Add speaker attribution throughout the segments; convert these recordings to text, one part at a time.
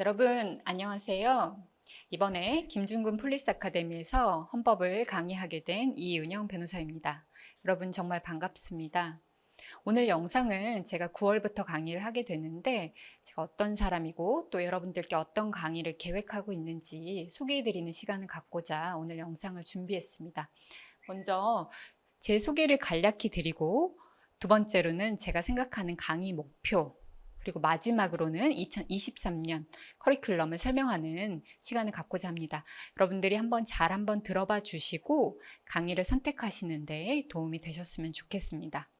Speaker 1: 여러분 안녕하세요. 이번에 김중근 폴리스 아카데미에서 헌법을 강의하게 된 이은영 변호사입니다. 여러분 정말 반갑습니다. 오늘 영상은 제가 9월부터 강의를 하게 되는데 제가 어떤 사람이고 또 여러분들께 어떤 강의를 계획하고 있는지 소개해 드리는 시간을 갖고자 오늘 영상을 준비했습니다. 먼저 제 소개를 간략히 드리고 두 번째로는 제가 생각하는 강의 목표 그리고 마지막으로는 2023년 커리큘럼을 설명하는 시간을 갖고자 합니다. 여러분들이 한번 잘 한번 들어봐 주시고 강의를 선택하시는데 도움이 되셨으면 좋겠습니다.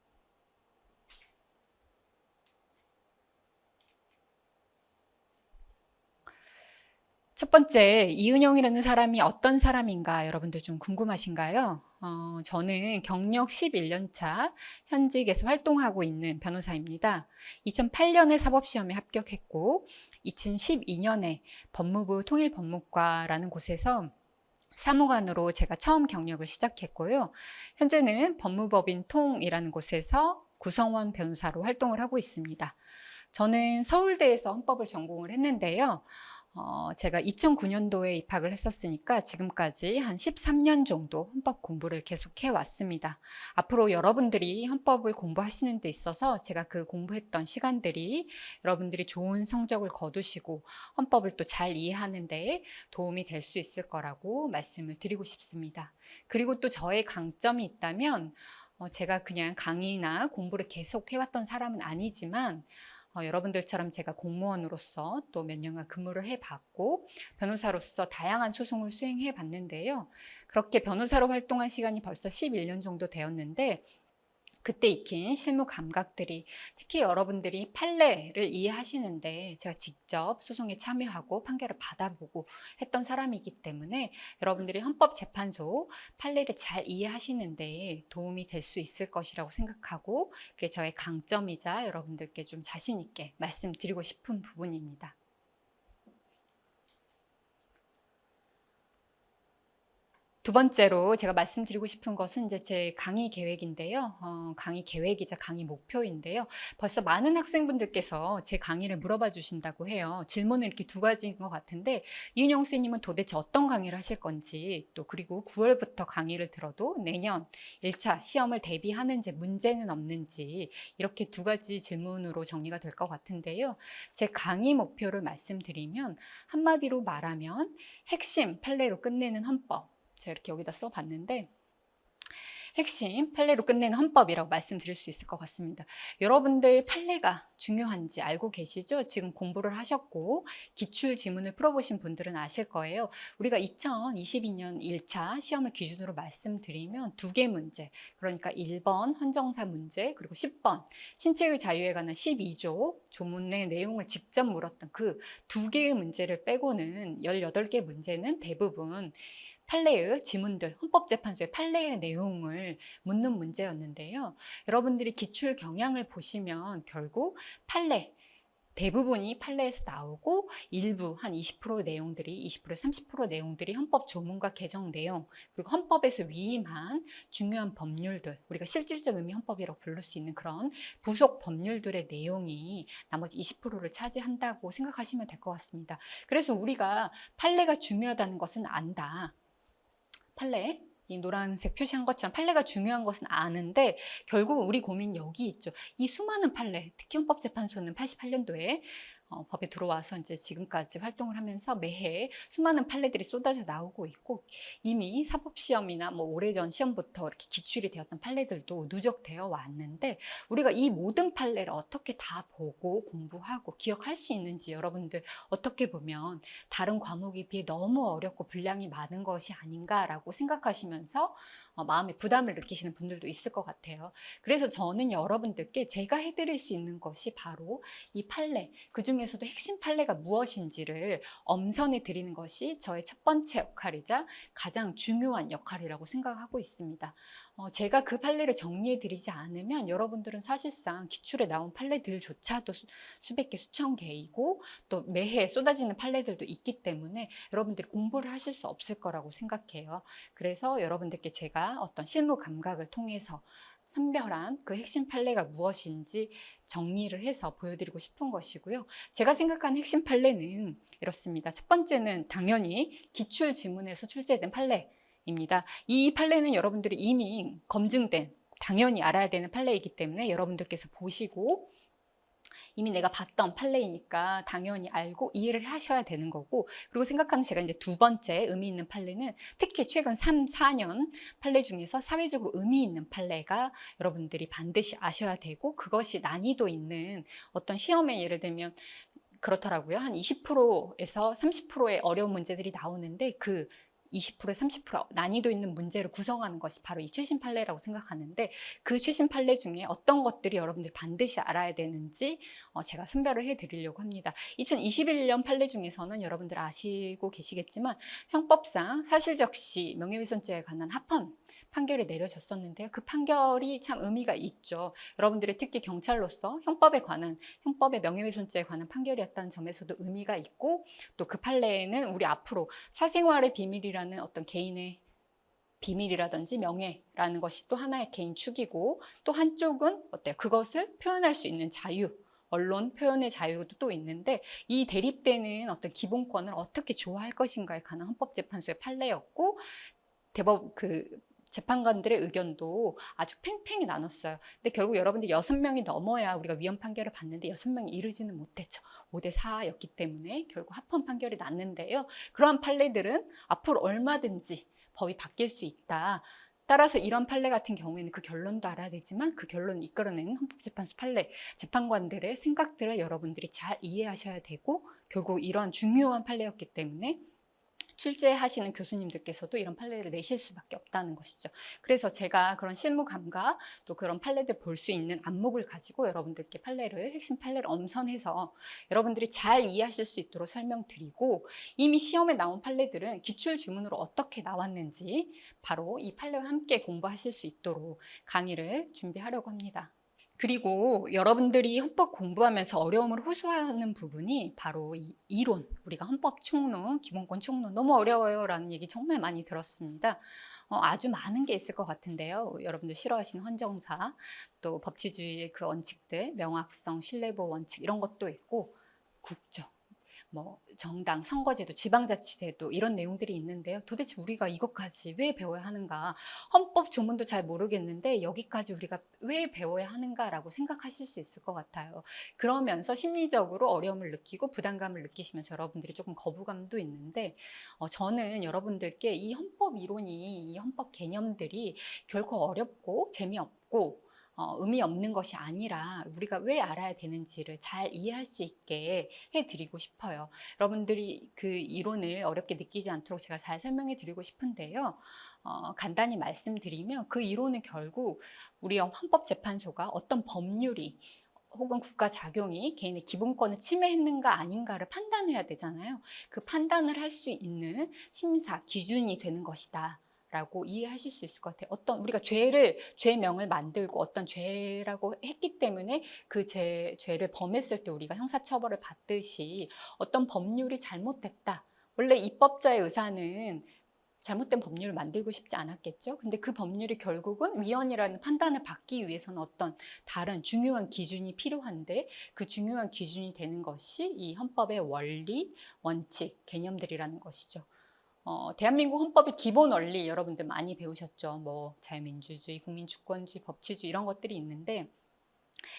Speaker 1: 첫 번째, 이은영이라는 사람이 어떤 사람인가 여러분들 좀 궁금하신가요? 어, 저는 경력 11년 차 현직에서 활동하고 있는 변호사입니다. 2008년에 사법시험에 합격했고, 2012년에 법무부 통일법무과라는 곳에서 사무관으로 제가 처음 경력을 시작했고요. 현재는 법무법인 통이라는 곳에서 구성원 변호사로 활동을 하고 있습니다. 저는 서울대에서 헌법을 전공을 했는데요. 어, 제가 2009년도에 입학을 했었으니까 지금까지 한 13년 정도 헌법 공부를 계속해 왔습니다. 앞으로 여러분들이 헌법을 공부하시는 데 있어서 제가 그 공부했던 시간들이 여러분들이 좋은 성적을 거두시고 헌법을 또 잘 이해하는 데 도움이 될 수 있을 거라고 말씀을 드리고 싶습니다. 그리고 또 저의 강점이 있다면 어, 제가 그냥 강의나 공부를 계속 해왔던 사람은 아니지만 어, 여러분들처럼 제가 공무원으로서 또 몇 년간 근무를 해봤고 변호사로서 다양한 소송을 수행해 봤는데요. 그렇게 변호사로 활동한 시간이 벌써 11년 정도 되었는데 그때 익힌 실무 감각들이 특히 여러분들이 판례를 이해하시는데 제가 직접 소송에 참여하고 판결을 받아보고 했던 사람이기 때문에 여러분들이 헌법재판소 판례를 잘 이해하시는데 도움이 될 수 있을 것이라고 생각하고 그게 저의 강점이자 여러분들께 좀 자신 있게 말씀드리고 싶은 부분입니다. 두 번째로 제가 말씀드리고 싶은 것은 이제 제 강의 계획인데요. 어, 강의 계획이자 강의 목표인데요. 벌써 많은 학생분들께서 제 강의를 물어봐 주신다고 해요. 질문은 이렇게 두 가지인 것 같은데 이은영 선생님은 도대체 어떤 강의를 하실 건지 또 그리고 9월부터 강의를 들어도 내년 1차 시험을 대비하는지 문제는 없는지 이렇게 두 가지 질문으로 정리가 될 것 같은데요. 제 강의 목표를 말씀드리면 한마디로 말하면 핵심 판례로 끝내는 헌법 제가 이렇게 여기다 써봤는데 핵심 판례로 끝내는 헌법이라고 말씀드릴 수 있을 것 같습니다. 여러분들 판례가 중요한지 알고 계시죠? 지금 공부를 하셨고 기출 지문을 풀어보신 분들은 아실 거예요. 우리가 2022년 1차 시험을 기준으로 말씀드리면 두 개 문제, 그러니까 1번 헌정사 문제 그리고 10번 신체의 자유에 관한 12조 조문의 내용을 직접 물었던 그 두 개의 문제를 빼고는 18개 문제는 대부분 판례의 지문들, 헌법재판소의 판례의 내용을 묻는 문제였는데요. 여러분들이 기출 경향을 보시면 결국 판례, 대부분이 판례에서 나오고 일부 한 20% 내용들이 20% 30% 내용들이 헌법 조문과 개정 내용 그리고 헌법에서 위임한 중요한 법률들 우리가 실질적 의미 헌법이라고 부를 수 있는 그런 부속 법률들의 내용이 나머지 20%를 차지한다고 생각하시면 될 것 같습니다. 그래서 우리가 판례가 중요하다는 것은 안다. 판례 이 노란색 표시한 것처럼 판례가 중요한 것은 아는데 결국 우리 고민 여기 있죠. 이 수많은 판례, 특히 헌법재판소는 88년도에 어, 법에 들어와서 이제 지금까지 활동을 하면서 매해 수많은 판례들이 쏟아져 나오고 있고 이미 사법시험이나 뭐 오래전 시험부터 이렇게 기출이 되었던 판례들도 누적되어 왔는데 우리가 이 모든 판례를 어떻게 다 보고 공부하고 기억할 수 있는지 여러분들 어떻게 보면 다른 과목에 비해 너무 어렵고 분량이 많은 것이 아닌가라고 생각하시면서 어, 마음의 부담을 느끼시는 분들도 있을 것 같아요. 그래서 저는 여러분들께 제가 해드릴 수 있는 것이 바로 이 판례 그중 중에서도 핵심 판례가 무엇인지를 엄선해 드리는 것이 저의 첫 번째 역할이자 가장 중요한 역할이라고 생각하고 있습니다. 어, 제가 그 판례를 정리해 드리지 않으면 여러분들은 사실상 기출에 나온 판례들조차도 수, 수백 개, 수천 개이고 또 매해 쏟아지는 판례들도 있기 때문에 여러분들이 공부를 하실 수 없을 거라고 생각해요. 그래서 여러분들께 제가 어떤 실무 감각을 통해서 선별한 그 핵심 판례가 무엇인지 정리를 해서 보여드리고 싶은 것이고요. 제가 생각하는 핵심 판례는 이렇습니다. 첫 번째는 당연히 기출 지문에서 출제된 판례입니다. 이 판례는 여러분들이 이미 검증된 당연히 알아야 되는 판례이기 때문에 여러분들께서 보시고 이미 내가 봤던 판례이니까 당연히 알고 이해를 하셔야 되는 거고 그리고 생각하면 제가 이제 두 번째 의미 있는 판례는 특히 최근 3, 4년 판례 중에서 사회적으로 의미 있는 판례가 여러분들이 반드시 아셔야 되고 그것이 난이도 있는 어떤 시험에 예를 들면 그렇더라고요. 한 20%에서 30%의 어려운 문제들이 나오는데 그 20% 30% 난이도 있는 문제를 구성하는 것이 바로 이 최신 판례라고 생각하는데 그 최신 판례 중에 어떤 것들이 여러분들이 반드시 알아야 되는지 어, 제가 선별을 해드리려고 합니다. 2021년 판례 중에서는 여러분들 아시고 계시겠지만 형법상 사실적시 명예훼손죄에 관한 합헌 판결이 내려졌었는데요. 그 판결이 참 의미가 있죠. 여러분들이 특히 경찰로서 형법에 관한 형법의 명예훼손죄에 관한 판결이었다는 점에서도 의미가 있고 또 그 판례에는 우리 앞으로 사생활의 비밀이라는 어떤 개인의 비밀이라든지 명예라는 것이 또 하나의 개인 축이고 또 한쪽은 어때요? 그것을 표현할 수 있는 자유. 언론 표현의 자유도 또 있는데 이 대립되는 어떤 기본권을 어떻게 조화할 것인가에 관한 헌법재판소의 판례였고 대법 그 재판관들의 의견도 아주 팽팽히 나눴어요. 근데 결국 여러분들 여섯 명이 넘어야 우리가 위헌 판결을 받는데 여섯 명이 이르지는 못했죠. 5대 4였기 때문에 결국 합헌 판결이 났는데요. 그러한 판례들은 앞으로 얼마든지 법이 바뀔 수 있다. 따라서 이런 판례 같은 경우에는 그 결론도 알아야 되지만 그 결론을 이끌어내는 헌법재판소 판례, 재판관들의 생각들을 여러분들이 잘 이해하셔야 되고 결국 이런 중요한 판례였기 때문에 출제하시는 교수님들께서도 이런 판례를 내실 수밖에 없다는 것이죠. 그래서 제가 그런 실무 감각 또 그런 판례들 볼 수 있는 안목을 가지고 여러분들께 판례를 핵심 판례를 엄선해서 여러분들이 잘 이해하실 수 있도록 설명드리고 이미 시험에 나온 판례들은 기출 지문으로 어떻게 나왔는지 바로 이 판례와 함께 공부하실 수 있도록 강의를 준비하려고 합니다. 그리고 여러분들이 헌법 공부하면서 어려움을 호소하는 부분이 바로 이 이론, 우리가 헌법 총론, 기본권 총론 너무 어려워요 라는 얘기 정말 많이 들었습니다. 어, 아주 많은 게 있을 것 같은데요. 여러분들 싫어하시는 헌정사, 또 법치주의의 그 원칙들, 명확성, 신뢰보 원칙 이런 것도 있고 국적, 뭐 정당, 선거제도, 지방자치제도 이런 내용들이 있는데요. 도대체 우리가 이것까지 왜 배워야 하는가? 헌법 조문도 잘 모르겠는데 여기까지 우리가 왜 배워야 하는가라고 생각하실 수 있을 것 같아요. 그러면서 심리적으로 어려움을 느끼고 부담감을 느끼시면서 여러분들이 조금 거부감도 있는데 어, 저는 여러분들께 이 헌법 이론이 이 헌법 개념들이 결코 어렵고 재미없고 어, 의미 없는 것이 아니라 우리가 왜 알아야 되는지를 잘 이해할 수 있게 해드리고 싶어요. 여러분들이 그 이론을 어렵게 느끼지 않도록 제가 잘 설명해 드리고 싶은데요. 어, 간단히 말씀드리면 그 이론은 결국 우리 헌법재판소가 어떤 법률이 혹은 국가 작용이 개인의 기본권을 침해했는가 아닌가를 판단해야 되잖아요. 그 판단을 할 수 있는 심사 기준이 되는 것이다. 라고 이해하실 수 있을 것 같아요. 어떤 우리가 죄를 죄명을 만들고 어떤 죄라고 했기 때문에 그 죄, 죄를 범했을 때 우리가 형사처벌을 받듯이 어떤 법률이 잘못됐다. 원래 입법자의 의사는 잘못된 법률을 만들고 싶지 않았겠죠. 근데 그 법률이 결국은 위헌이라는 판단을 받기 위해서는 어떤 다른 중요한 기준이 필요한데 그 중요한 기준이 되는 것이 이 헌법의 원리, 원칙, 개념들이라는 것이죠. 어, 대한민국 헌법의 기본 원리 여러분들 많이 배우셨죠. 뭐 자유민주주의, 국민주권주의, 법치주의 이런 것들이 있는데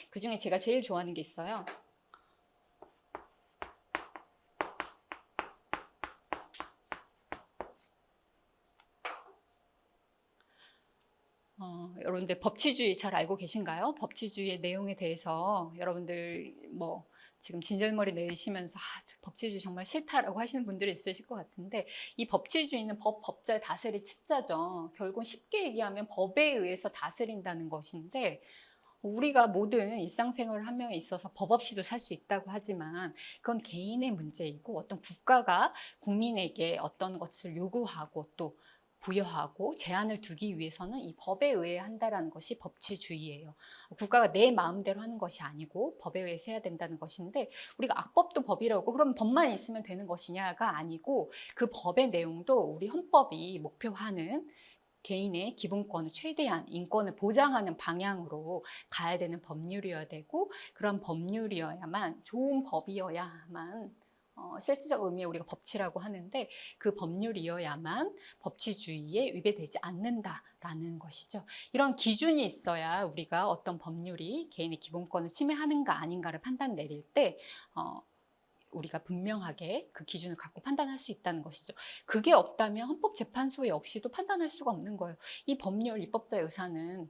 Speaker 1: 그 중에 제가 제일 좋아하는 게 있어요. 어, 여러분들 법치주의 잘 알고 계신가요? 법치주의의 내용에 대해서 여러분들 뭐 지금 진절머리 내시면서 아, 법치주의 정말 싫다라고 하시는 분들이 있으실 것 같은데 이 법치주의는 법, 법자의 다스릴 치자죠. 결국 쉽게 얘기하면 법에 의해서 다스린다는 것인데 우리가 모든 일상생활을 하며 있어서 법 없이도 살 수 있다고 하지만 그건 개인의 문제이고 어떤 국가가 국민에게 어떤 것을 요구하고 또 부여하고 제한을 두기 위해서는 이 법에 의해 한다라는 것이 법치주의예요. 국가가 내 마음대로 하는 것이 아니고 법에 의해서 해야 된다는 것인데 우리가 악법도 법이라고 그럼 법만 있으면 되는 것이냐가 아니고 그 법의 내용도 우리 헌법이 목표하는 개인의 기본권을 최대한 인권을 보장하는 방향으로 가야 되는 법률이어야 되고 그런 법률이어야만 좋은 법이어야만 어, 실질적 의미의 우리가 법치라고 하는데 그 법률이어야만 법치주의에 위배되지 않는다라는 것이죠. 이런 기준이 있어야 우리가 어떤 법률이 개인의 기본권을 침해하는가 아닌가를 판단 내릴 때 어, 우리가 분명하게 그 기준을 갖고 판단할 수 있다는 것이죠. 그게 없다면 헌법재판소 역시도 판단할 수가 없는 거예요. 이 법률 입법자의 의사는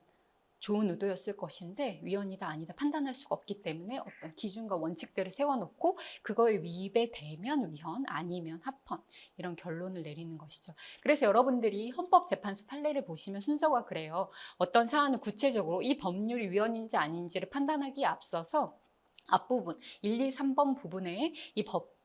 Speaker 1: 좋은 의도였을 것인데 위헌이다 아니다 판단할 수가 없기 때문에 어떤 기준과 원칙들을 세워놓고 그거에 위배되면 위헌 아니면 합헌 이런 결론을 내리는 것이죠. 그래서 여러분들이 헌법재판소 판례를 보시면 순서가 그래요. 어떤 사안을 구체적으로 이 법률이 위헌인지 아닌지를 판단하기에 앞서서 앞부분 1, 2, 3번 부분에 이 법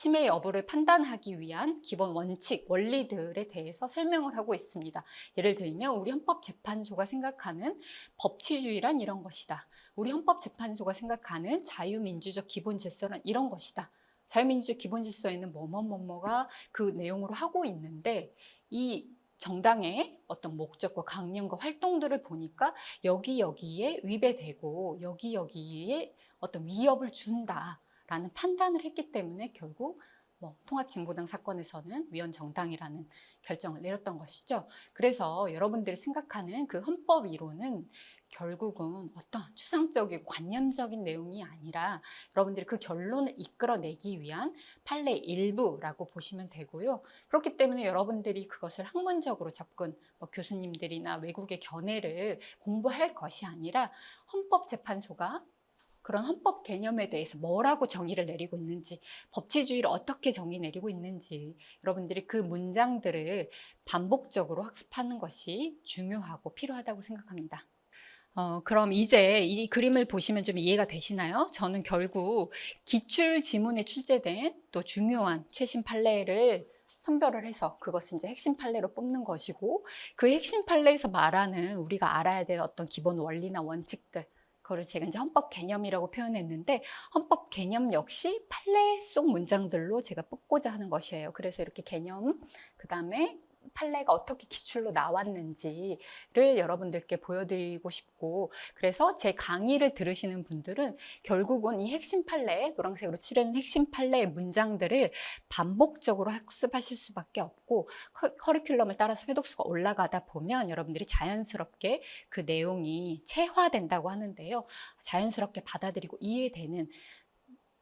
Speaker 1: 침해 여부를 판단하기 위한 기본 원칙, 원리들에 대해서 설명을 하고 있습니다. 예를 들면 우리 헌법재판소가 생각하는 법치주의란 이런 것이다. 우리 헌법재판소가 생각하는 자유민주적 기본 질서란 이런 것이다. 자유민주적 기본 질서에는 뭐뭐뭐뭐가 그 내용으로 하고 있는데 이 정당의 어떤 목적과 강령과 활동들을 보니까 여기 여기에 위배되고 여기 여기에 어떤 위협을 준다 라는 판단을 했기 때문에 결국 뭐 통합진보당 사건에서는 위헌 정당이라는 결정을 내렸던 것이죠. 그래서 여러분들이 생각하는 그 헌법 이론은 결국은 어떤 추상적이고 관념적인 내용이 아니라 여러분들이 그 결론을 이끌어내기 위한 판례 일부라고 보시면 되고요. 그렇기 때문에 여러분들이 그것을 학문적으로 접근, 뭐 교수님들이나 외국의 견해를 공부할 것이 아니라 헌법재판소가 그런 헌법 개념에 대해서 뭐라고 정의를 내리고 있는지, 법치주의를 어떻게 정의 내리고 있는지, 여러분들이 그 문장들을 반복적으로 학습하는 것이 중요하고 필요하다고 생각합니다. 어, 그럼 이제 이 그림을 보시면 좀 이해가 되시나요? 저는 결국 기출 지문에 출제된 또 중요한 최신 판례를 선별을 해서 그것을 이제 핵심 판례로 뽑는 것이고 그 핵심 판례에서 말하는 우리가 알아야 될 어떤 기본 원리나 원칙들 그거를 제가 이제 헌법 개념이라고 표현했는데 헌법 개념 역시 판례 속 문장들로 제가 뽑고자 하는 것이에요. 그래서 이렇게 개념 그 다음에 판례가 어떻게 기출로 나왔는지를 여러분들께 보여드리고 싶고 그래서 제 강의를 들으시는 분들은 결국은 이 핵심 판례 노란색으로 칠해놓은 핵심 판례의 문장들을 반복적으로 학습하실 수밖에 없고 커- 커리큘럼을 따라서 회독수가 올라가다 보면 여러분들이 자연스럽게 그 내용이 체화된다고 하는데요 자연스럽게 받아들이고 이해되는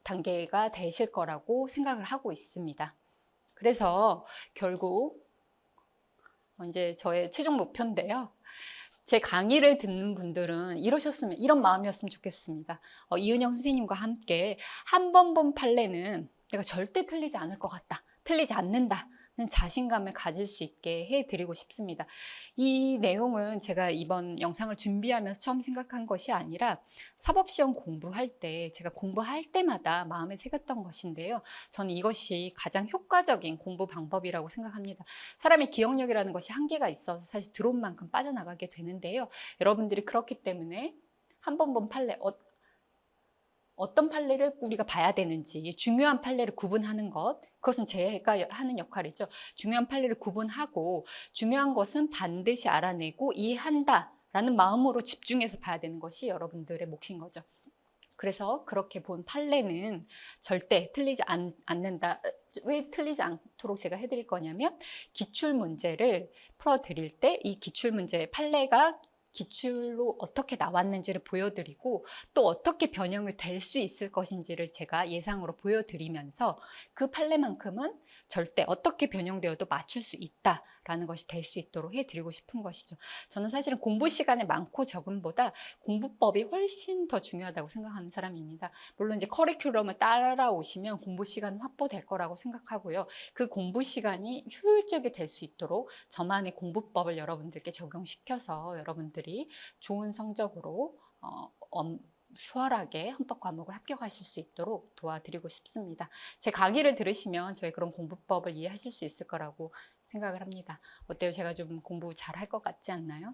Speaker 1: 단계가 되실 거라고 생각을 하고 있습니다. 그래서 결국 어, 이제 저의 최종 목표인데요. 제 강의를 듣는 분들은 이러셨으면 이런 마음이었으면 좋겠습니다. 어, 이은영 선생님과 함께 한 번 본 판례는 내가 절대 틀리지 않을 것 같다. 틀리지 않는다는 자신감을 가질 수 있게 해드리고 싶습니다. 이 내용은 제가 이번 영상을 준비하면서 처음 생각한 것이 아니라 사법시험 공부할 때 제가 공부할 때마다 마음에 새겼던 것인데요. 저는 이것이 가장 효과적인 공부 방법이라고 생각합니다. 사람의 기억력이라는 것이 한계가 있어서 사실 들어온 만큼 빠져나가게 되는데요. 여러분들이 그렇기 때문에 한 번 본 판례, 어, 어떤 판례를 우리가 봐야 되는지 중요한 판례를 구분하는 것 그것은 제가 하는 역할이죠. 중요한 판례를 구분하고 중요한 것은 반드시 알아내고 이해한다라는 마음으로 집중해서 봐야 되는 것이 여러분들의 몫인 거죠. 그래서 그렇게 본 판례는 절대 틀리지 않, 않는다. 왜 틀리지 않도록 제가 해드릴 거냐면 기출 문제를 풀어드릴 때 이 기출 문제의 판례가 기출로 어떻게 나왔는지를 보여드리고 또 어떻게 변형이 될 수 있을 것인지를 제가 예상으로 보여드리면서 그 판례만큼은 절대 어떻게 변형되어도 맞출 수 있다라는 것이 될 수 있도록 해드리고 싶은 것이죠. 저는 사실은 공부 시간이 많고 적음보다 공부법이 훨씬 더 중요하다고 생각하는 사람입니다. 물론 이제 커리큘럼을 따라오시면 공부 시간 확보될 거라고 생각하고요. 그 공부 시간이 효율적이 될 수 있도록 저만의 공부법을 여러분들께 적용시켜서 여러분들 이 좋은 성적으로 어, 엄- 수월하게 헌법 과목을 합격하실 수 있도록 도와드리고 싶습니다. 제 강의를 들으시면 저의 그런 공부법을 이해하실 수 있을 거라고 생각을 합니다. 어때요? 제가 좀 공부 잘 할 것 같지 않나요?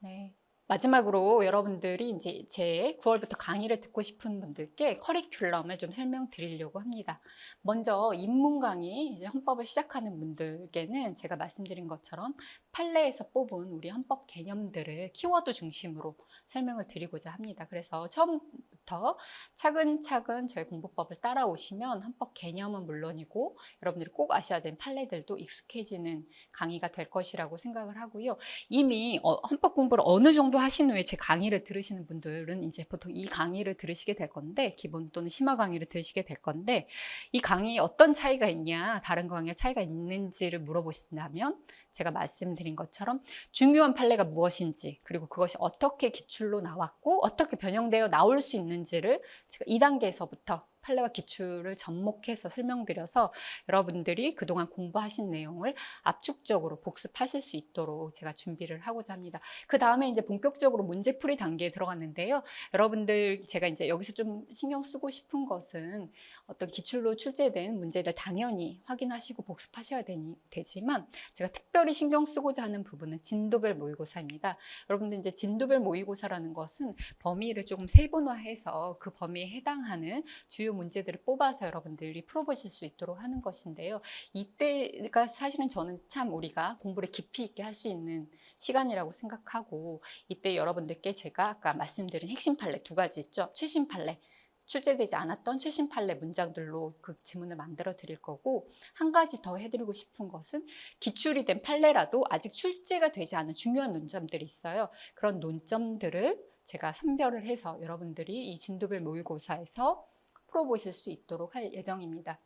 Speaker 1: 네. 마지막으로 여러분들이 이제 제 9월부터 강의를 듣고 싶은 분들께 커리큘럼을 좀 설명드리려고 합니다. 먼저 입문 강의, 이제 헌법을 시작하는 분들께는 제가 말씀드린 것처럼 판례에서 뽑은 우리 헌법 개념들을 키워드 중심으로 설명을 드리고자 합니다. 그래서 처음부터 차근차근 저희 공부법을 따라오시면 헌법 개념은 물론이고 여러분들이 꼭 아셔야 되는 판례들도 익숙해지는 강의가 될 것이라고 생각을 하고요. 이미 어, 헌법 공부를 어느 정도 하신 후에 제 강의를 들으시는 분들은 이제 보통 이 강의를 들으시게 될 건데 기본 또는 심화 강의를 들으시게 될 건데 이 강의 어떤 차이가 있냐 다른 강의와 차이가 있는지를 물어보신다면 제가 말씀드린 것처럼 중요한 판례가 무엇인지 그리고 그것이 어떻게 기출로 나왔고 어떻게 변형되어 나올 수 있는지를 제가 2단계에서부터 판례와 기출을 접목해서 설명드려서 여러분들이 그동안 공부하신 내용을 압축적으로 복습하실 수 있도록 제가 준비를 하고자 합니다. 그 다음에 이제 본격적으로 문제풀이 단계에 들어갔는데요. 여러분들 제가 이제 여기서 좀 신경 쓰고 싶은 것은 어떤 기출로 출제된 문제들 당연히 확인하시고 복습하셔야 되니, 되지만 제가 특별히 신경 쓰고자 하는 부분은 진도별 모의고사입니다. 여러분들 이제 진도별 모의고사라는 것은 범위를 조금 세분화해서 그 범위에 해당하는 주요 문제들을 뽑아서 여러분들이 풀어보실 수 있도록 하는 것인데요. 이때가 사실은 저는 참 우리가 공부를 깊이 있게 할 수 있는 시간이라고 생각하고 이때 여러분들께 제가 아까 말씀드린 핵심 판례 두 가지 있죠. 최신 판례. 출제되지 않았던 최신 판례 문장들로 그 지문을 만들어 드릴 거고 한 가지 더 해드리고 싶은 것은 기출이 된 판례라도 아직 출제가 되지 않은 중요한 논점들이 있어요. 그런 논점들을 제가 선별을 해서 여러분들이 이 진도별 모의고사에서 풀어보실 수 있도록 할 예정입니다.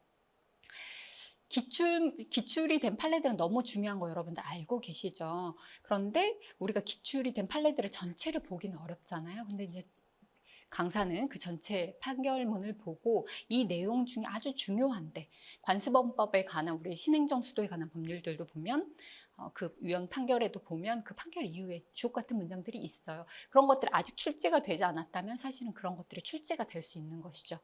Speaker 1: 기출, 기출이 된 판례들은 너무 중요한 거 여러분들 알고 계시죠? 그런데 우리가 기출이 된 판례들을 전체를 보기는 어렵잖아요. 근데 이제 강사는 그 전체 판결문을 보고 이 내용 중에 아주 중요한데 관습원법에 관한 우리 신행정 수도에 관한 법률들도 보면 어, 그 위원 판결에도 보면 그 판결 이후에 주옥 같은 문장들이 있어요. 그런 것들이 아직 출제가 되지 않았다면 사실은 그런 것들이 출제가 될 수 있는 것이죠.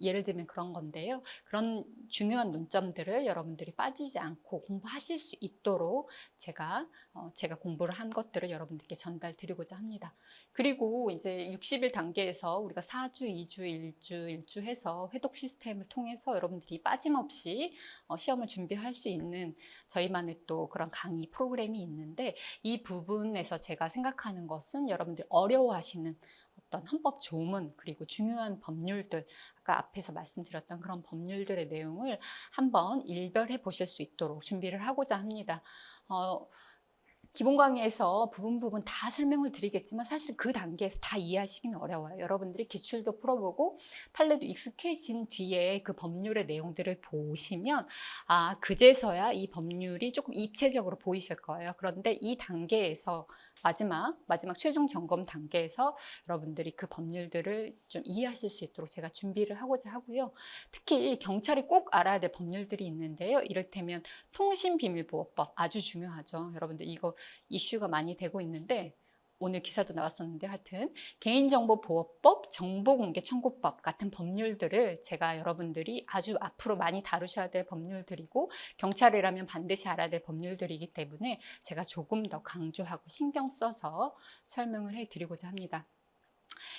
Speaker 1: 예를 들면 그런 건데요. 그런 중요한 논점들을 여러분들이 빠지지 않고 공부하실 수 있도록 제가 어, 제가 공부를 한 것들을 여러분들께 전달 드리고자 합니다. 그리고 이제 60일 단계에서 우리가 4주, 2주, 1주, 1주 해서 회독 시스템을 통해서 여러분들이 빠짐없이 어, 시험을 준비할 수 있는 저희만의 또 그런 강의 프로그램이 있는데 이 부분에서 제가 생각하는 것은 여러분들이 어려워하시는 어떤 헌법 조문 그리고 중요한 법률들 아까 앞에서 말씀드렸던 그런 법률들의 내용을 한번 일별해 보실 수 있도록 준비를 하고자 합니다. 어, 기본 강의에서 부분 부분 다 설명을 드리겠지만 사실 그 단계에서 다 이해하시기는 어려워요. 여러분들이 기출도 풀어보고 판례도 익숙해진 뒤에 그 법률의 내용들을 보시면 아 그제서야 이 법률이 조금 입체적으로 보이실 거예요. 그런데 이 단계에서 마지막 마지막 최종 점검 단계에서 여러분들이 그 법률들을 좀 이해하실 수 있도록 제가 준비를 하고자 하고요. 특히 경찰이 꼭 알아야 될 법률들이 있는데요. 이를테면 통신비밀보호법 아주 중요하죠. 여러분들 이거 이슈가 많이 되고 있는데 오늘 기사도 나왔었는데 하여튼 개인정보보호법, 정보공개청구법 같은 법률들을 제가 여러분들이 아주 앞으로 많이 다루셔야 될 법률들이고 경찰이라면 반드시 알아야 될 법률들이기 때문에 제가 조금 더 강조하고 신경 써서 설명을 해드리고자 합니다.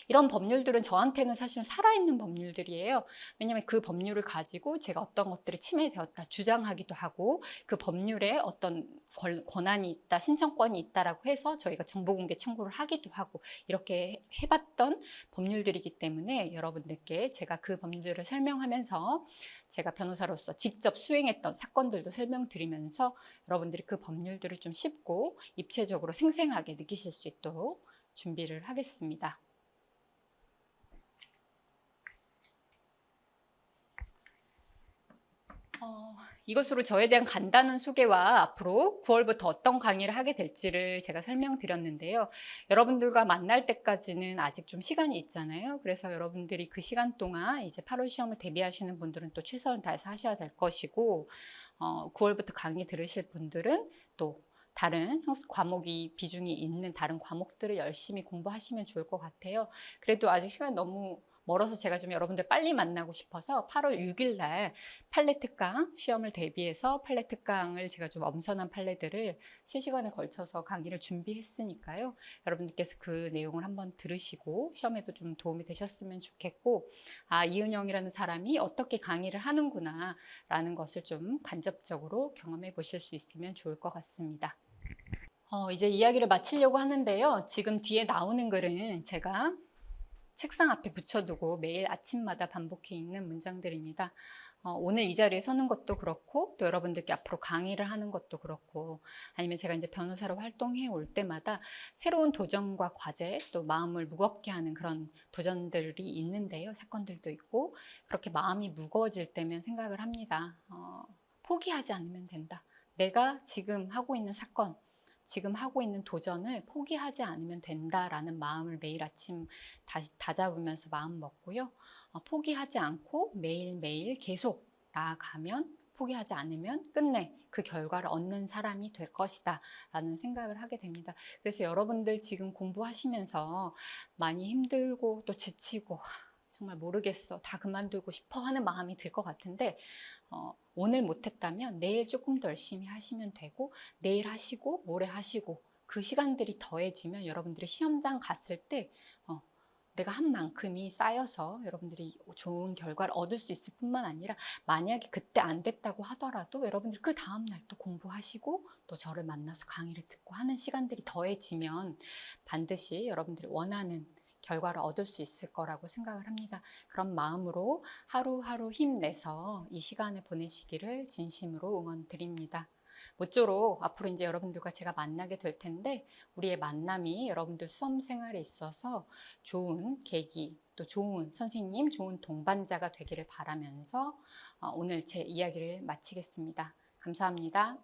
Speaker 1: 이런 법률들은 저한테는 사실 살아있는 법률들이에요. 왜냐하면 그 법률을 가지고 제가 어떤 것들이 침해되었다 주장하기도 하고 그 법률에 어떤 권한이 있다, 신청권이 있다라고 해서 저희가 정보공개 청구를 하기도 하고 이렇게 해봤던 법률들이기 때문에 여러분들께 제가 그 법률들을 설명하면서 제가 변호사로서 직접 수행했던 사건들도 설명드리면서 여러분들이 그 법률들을 좀 쉽고 입체적으로 생생하게 느끼실 수 있도록 준비를 하겠습니다. 어, 이것으로 저에 대한 간단한 소개와 앞으로 9월부터 어떤 강의를 하게 될지를 제가 설명드렸는데요. 여러분들과 만날 때까지는 아직 좀 시간이 있잖아요. 그래서 여러분들이 그 시간 동안 이제 8월 시험을 대비하시는 분들은 또 최선을 다해서 하셔야 될 것이고, 어, 9월부터 강의 들으실 분들은 또 다른 과목이 비중이 있는 다른 과목들을 열심히 공부하시면 좋을 것 같아요. 그래도 아직 시간 너무 멀어서 제가 좀 여러분들 빨리 만나고 싶어서 8월 6일 날 특강 시험을 대비해서 특강을 제가 좀 엄선한 판례들을 3시간에 걸쳐서 강의를 준비했으니까요. 여러분들께서 그 내용을 한번 들으시고 시험에도 좀 도움이 되셨으면 좋겠고 아, 이은영이라는 사람이 어떻게 강의를 하는구나 라는 것을 좀 간접적으로 경험해 보실 수 있으면 좋을 것 같습니다. 어, 이제 이야기를 마치려고 하는데요. 지금 뒤에 나오는 글은 제가 책상 앞에 붙여두고 매일 아침마다 반복해 읽는 문장들입니다. 어, 오늘 이 자리에 서는 것도 그렇고 또 여러분들께 앞으로 강의를 하는 것도 그렇고 아니면 제가 이제 변호사로 활동해 올 때마다 새로운 도전과 과제 또 마음을 무겁게 하는 그런 도전들이 있는데요. 사건들도 있고 그렇게 마음이 무거워질 때면 생각을 합니다. 어, 포기하지 않으면 된다. 내가 지금 하고 있는 사건 지금 하고 있는 도전을 포기하지 않으면 된다라는 마음을 매일 아침 다시 다잡으면서 마음 먹고요. 어, 포기하지 않고 매일매일 계속 나아가면 포기하지 않으면 끝내 그 결과를 얻는 사람이 될 것이다 라는 생각을 하게 됩니다. 그래서 여러분들 지금 공부하시면서 많이 힘들고 또 지치고 정말 모르겠어. 다 그만두고 싶어 하는 마음이 들 것 같은데 어, 오늘 못했다면 내일 조금 더 열심히 하시면 되고 내일 하시고 모레 하시고 그 시간들이 더해지면 여러분들이 시험장 갔을 때 어, 내가 한 만큼이 쌓여서 여러분들이 좋은 결과를 얻을 수 있을 뿐만 아니라 만약에 그때 안 됐다고 하더라도 여러분들이 그 다음날 또 공부하시고 또 저를 만나서 강의를 듣고 하는 시간들이 더해지면 반드시 여러분들이 원하는 결과를 얻을 수 있을 거라고 생각을 합니다. 그런 마음으로 하루하루 힘내서 이 시간을 보내시기를 진심으로 응원드립니다. 모쪼록 앞으로 이제 여러분들과 제가 만나게 될 텐데 우리의 만남이 여러분들 수험 생활에 있어서 좋은 계기 또 좋은 선생님, 좋은 동반자가 되기를 바라면서 어, 오늘 제 이야기를 마치겠습니다. 감사합니다.